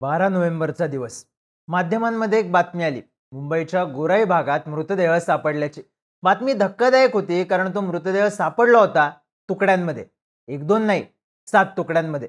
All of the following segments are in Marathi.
बारा नोव्हेंबरचा दिवस. माध्यमांमध्ये एक बातमी आली. मुंबईच्या गोराई भागात मृतदेह सापडल्याची. बातमी धक्कादायक होती कारण तो मृतदेह सापडला होता तुकड्यांमध्ये. एक दोन नाही सात तुकड्यांमध्ये.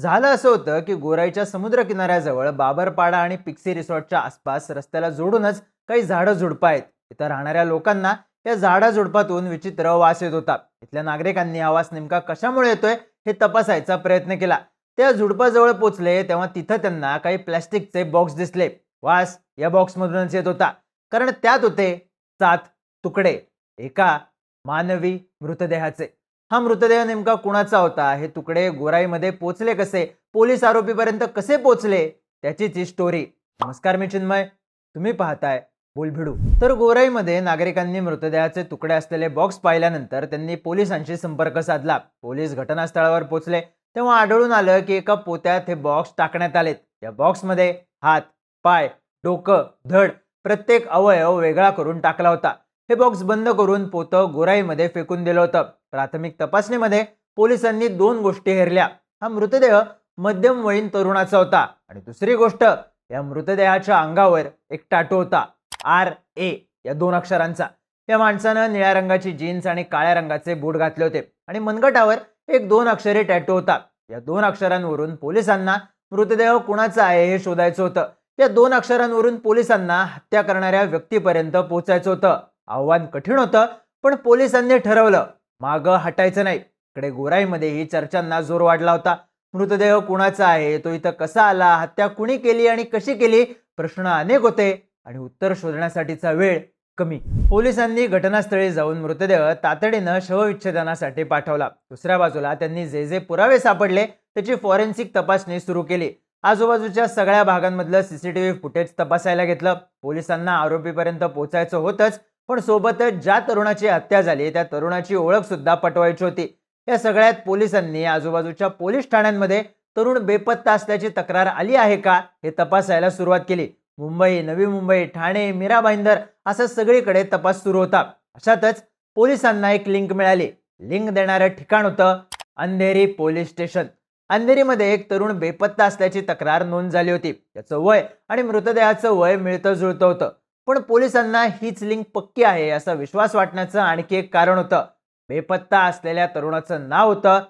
झालं असं होतं की गोराईच्या समुद्र किनाऱ्याजवळ बाबरपाडा आणि पिक्सी रिसॉर्टच्या आसपास रस्त्याला जोडूनच काही झाडं झुडपं आहेत. इथं राहणाऱ्या लोकांना या झाडा झुडपातून विचित्र वास येत होता. इथल्या नागरिकांनी हा वास नेमका कशामुळे येतोय हे तपासायचा प्रयत्न केला. त्या झुडपाजवळ पोचले तेव्हा तिथं त्यांना काही प्लॅस्टिकचे बॉक्स दिसले. वास या बॉक्समधूनच येत होता. कारण त्यात होते सात तुकडे. एका मानवी मृतदेहाचे. हा मृतदेह नेमका कुणाचा होता? हे तुकडे गोराईमध्ये पोचले कसे? पोलीस आरोपीपर्यंत कसे पोचले? त्याचीच ही स्टोरी नमस्कार मी चिन्मय. तुम्ही पाहताय बोलभिडू. तर गोराईमध्ये नागरिकांनी मृतदेहाचे तुकडे असलेले बॉक्स पाहिल्यानंतर त्यांनी पोलिसांशी संपर्क साधला. पोलीस घटनास्थळावर पोहोचले तेव्हा आढळून आलं की एका पोत्यात हे बॉक्स टाकण्यात आलेत. या बॉक्समध्ये हात पाय डोकं धड प्रत्येक अवयव वेगळा करून टाकला होता. हे बॉक्स बंद करून पोतं गोराईमध्ये फेकून दिलं होतं. प्राथमिक तपासणीमध्ये पोलिसांनी दोन गोष्टी हेरल्या. हा मृतदेह मध्यम वयीन तरुणाचा होता आणि दुसरी गोष्ट या मृतदेहाच्या अंगावर एक टाटू होता. आर ए या दोन अक्षरांचा. या माणसानं निळ्या रंगाची जीन्स आणि काळ्या रंगाचे बूट घातले होते आणि मनगटावर एक दोन अक्षरे टॅटू होता या दोन अक्षरांवरून पोलिसांना मृतदेह कुणाचा आहे हे शोधायचं होतं. या दोन अक्षरांवरून पोलिसांना हत्या करणाऱ्या व्यक्तीपर्यंत पोहोचायचं होतं. आव्हान कठीण होतं पण पोलिसांनी ठरवलं. मागं हटायचं नाही. इकडे गोराईमध्येही चर्चांना जोर वाढला होता. मृतदेह कुणाचा आहे? तो इथं कसा आला? हत्या कुणी केली आणि कशी केली? प्रश्न अनेक होते. आणि उत्तर शोधण्यासाठीचा वेळ कमी. पोलिसांनी घटनास्थळी जाऊन मृतदेह तातडीनं शवविच्छेदनासाठी पाठवला. दुसऱ्या बाजूला त्यांनी जे जे पुरावे सापडले त्याची फॉरेन्सिक तपासणी सुरू केली. आजूबाजूच्या सगळ्या भागांमधलं सीसीटीव्ही फुटेज तपासायला घेतलं. पोलिसांना आरोपीपर्यंत पोहोचायचं होतंच पण सोबतच ज्या तरुणाची हत्या झाली त्या तरुणाची ओळख सुद्धा पटवायची होती. या सगळ्यात पोलिसांनी आजूबाजूच्या पोलीस ठाण्यांमध्ये तरुण बेपत्ता असल्याची तक्रार आली आहे का हे तपासायला सुरुवात केली. मुंबई नवी मुंबई ठाणे मीरा भाईंदर असं सगळीकडे तपास सुरू होता. अशातच पोलिसांना एक लिंक मिळाली. लिंक देणारं ठिकाण होतं अंधेरी पोलीस स्टेशन. अंधेरीमध्ये एक तरुण बेपत्ता असल्याची तक्रार नोंद झाली होती. त्याचं वय आणि मृतदेहाचं वय मिळतं जुळतं होतं. पण पोलिसांना हीच लिंक पक्की आहे असा विश्वास वाटण्याचं आणखी एक कारण होतं. बेपत्ता असलेल्या तरुणाचं नाव होतं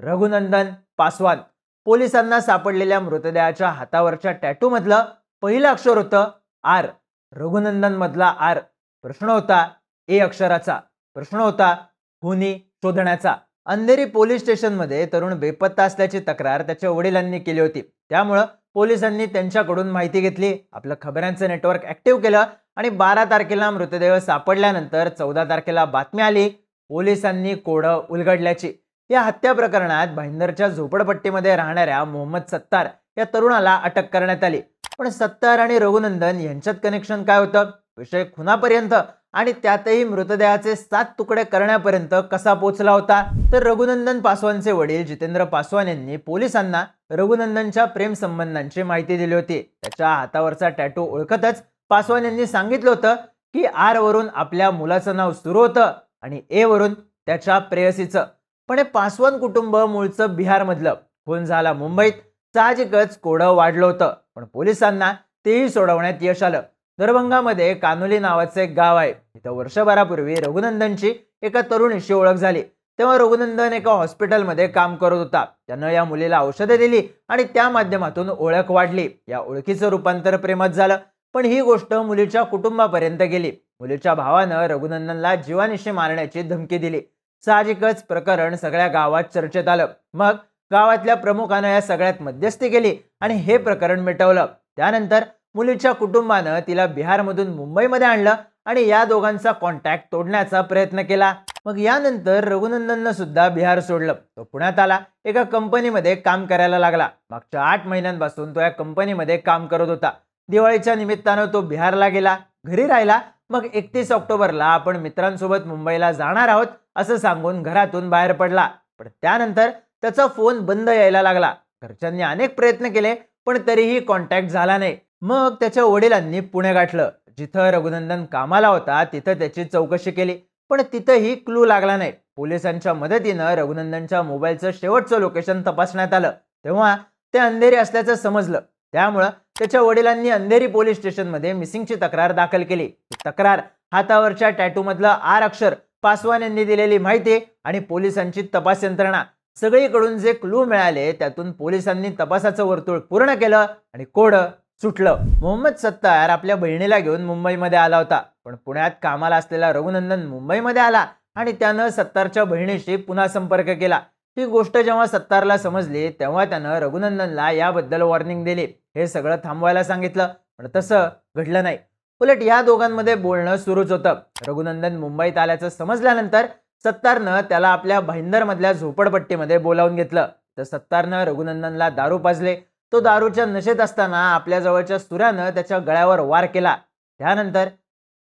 रघुनंदन पासवान. पोलिसांना सापडलेल्या मृतदेहाच्या हातावरच्या टॅटू मधलं पहिलं अक्षर होतं आर. रघुनंदन मधला आर. प्रश्न होता ए अक्षराचा. प्रश्न होता खुनी शोधण्याचा. अंधेरी पोलीस स्टेशनमध्ये तरुण बेपत्ता असल्याची तक्रार त्याच्या वडिलांनी केली होती. त्यामुळं पोलिसांनी त्यांच्याकडून माहिती घेतली आपलं खबरांचं नेटवर्क ऍक्टिव्ह केलं आणि बारा तारखेला मृतदेह सापडल्यानंतर चौदा तारखेला बातमी आली पोलिसांनी कोडं उलगडल्याची. या हत्या प्रकरणात भाईंदरच्या झोपडपट्टीमध्ये राहणाऱ्या मोहम्मद सत्तार या तरुणाला अटक करण्यात आली. पण सत्तार आणि रघुनंदन यांच्यात कनेक्शन काय होतं? विषय खुनापर्यंत आणि त्यातही मृतदेहाचे सात तुकडे करण्यापर्यंत कसा पोचला होता? तर रघुनंदन पासवानचे वडील जितेंद्र पासवान यांनी पोलिसांना रघुनंदनच्या प्रेम संबंधांची माहिती दिली होती. त्याच्या हातावरचा टॅटू ओळखतच पासवान यांनी सांगितलं होतं की आर वरून आपल्या मुलाचं नाव सुरू होतं आणि ए वरून त्याच्या प्रेयसीचं. पण हे पासवान कुटुंब मूळचं बिहारमधलं. खून झाला मुंबईत. साहजिकच कोडं वाढलं होतं. पण पोलिसांना तेही सोडवण्यात यश आलं. दरभंगामध्ये कानोली नावाचं एक गाव आहे. इथं वर्षभरापूर्वी रघुनंदनची एका तरुणीशी ओळख झाली. तेव्हा रघुनंदन एका हॉस्पिटलमध्ये काम करत होता. त्यानं या मुलीला औषधे दिली आणि त्या माध्यमातून ओळख वाढली. या ओळखीचं रूपांतर प्रेमात झालं. पण ही गोष्ट मुलीच्या कुटुंबापर्यंत गेली. मुलीच्या भावानं रघुनंदनला जीवानिशी मारण्याची धमकी दिली. साहजिकच प्रकरण सगळ्या गावात चर्चेत आलं. मग गावातल्या प्रमुखानं या सगळ्यात मध्यस्थी केली आणि हे प्रकरण मिटवलं. त्यानंतर मुलीच्या कुटुंबानं तिला बिहारमधून मुंबईमध्ये आणलं आणि या दोघांचा कॉन्टॅक्ट तोडण्याचा प्रयत्न केला. मग यानंतर रघुनंदननं सुद्धा बिहार सोडलं. तो पुण्यात आला. एका कंपनीमध्ये काम करायला लागला. मागच्या आठ महिन्यांपासून तो या कंपनीमध्ये काम करत होता. दिवाळीच्या निमित्तानं तो बिहारला गेला. घरी राहिला. मग एकतीस ऑक्टोबरला आपण मित्रांसोबत मुंबईला जाणार आहोत असं सांगून घरातून बाहेर पडला. पण त्यानंतर त्याचा फोन बंद यायला लागला. घरच्यांनी अनेक प्रयत्न केले पण तरीही कॉन्टॅक्ट झाला नाही. मग त्याच्या वडिलांनी पुणे गाठलं. जिथं रघुनंदन कामाला होता तिथं त्याची चौकशी केली. पण तिथंही क्लू लागला नाही. पोलिसांच्या मदतीनं रघुनंदनच्या मोबाईलचं शेवटचं लोकेशन तपासण्यात आलं. तेव्हा ते अंधेरी असल्याचं समजलं. त्यामुळं त्याच्या वडिलांनी अंधेरी पोलीस स्टेशनमध्ये मिसिंगची तक्रार दाखल केली. तक्रार हातावरच्या टॅटूमधलं आर अक्षर पासवान यांनी दिलेली माहिती आणि पोलिसांची तपास यंत्रणा. सगळीकडून जे क्लू मिळाले त्यातून पोलिसांनी तपासाचं वर्तुळ पूर्ण केलं आणि कोड सुटलं. मोहम्मद सत्तार आपल्या बहिणीला घेऊन मुंबईमध्ये आला होता. पण पुण्यात कामाला असलेला रघुनंदन मुंबईमध्ये आला आणि त्यानं सत्तारच्या बहिणीशी पुन्हा संपर्क केला. ही गोष्ट जेव्हा सत्तारला समजली तेव्हा त्यानं रघुनंदनला याबद्दल वॉर्निंग दिली. हे सगळं थांबवायला सांगितलं पण तसं घडलं नाही. उलट या दोघांमध्ये बोलणं सुरूच होतं. रघुनंदन मुंबईत आल्याचं समजल्यानंतर सत्तारनं त्याला आपल्या भाईंदरमधल्या झोपडपट्टीमध्ये बोलावून घेतलं. तर सत्तारनं रघुनंदनला दारू पाजले. तो दारूच्या नशेत असताना आपल्या जवळच्या सुरानं त्याच्या गळ्यावर वार केला. त्यानंतर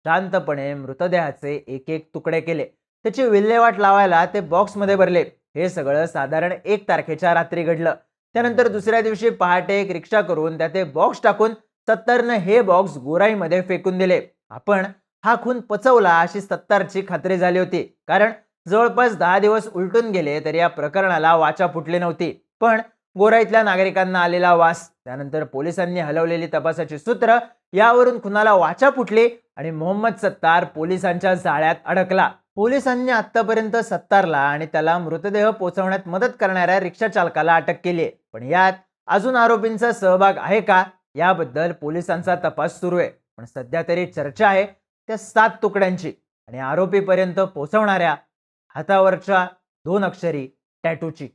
शांतपणे मृतदेहाचे एक एक तुकडे केले. त्याची विल्हेवाट लावायला ते बॉक्समध्ये भरले. हे सगळं साधारण एक तारखेच्या रात्री घडलं. त्यानंतर दुसऱ्या दिवशी पहाटे एक रिक्षा करून त्यात ते बॉक्स टाकून सत्तरनं हे बॉक्स गोराईमध्ये फेकून दिले. आपण हा खून पचवला अशी सत्तारची खात्री झाली होती. कारण जवळपास दहा दिवस उलटून गेले तरी या प्रकरणाला वाचा फुटली नव्हती. पण गोराईतल्या नागरिकांना आलेला वास त्यानंतर पोलिसांनी हलवलेली तपासाची सूत्र यावरून खुनाला वाचा फुटली आणि मोहम्मद सत्तार पोलिसांच्या जाळ्यात अडकला. पोलिसांनी आतापर्यंत सत्तारला आणि त्याला मृतदेह पोहोचवण्यात मदत करणाऱ्या रिक्षा चालकाला अटक केली. पण यात अजून आरोपींचा सहभाग आहे का? याबद्दल पोलिसांचा तपास सुरू आहे. पण सध्या तरी चर्चा आहे त्या सात तुकड्यांची आणि आरोपीपर्यंत पोहोचवणाऱ्या हातावरच्या दोन अक्षरी टॅटूची.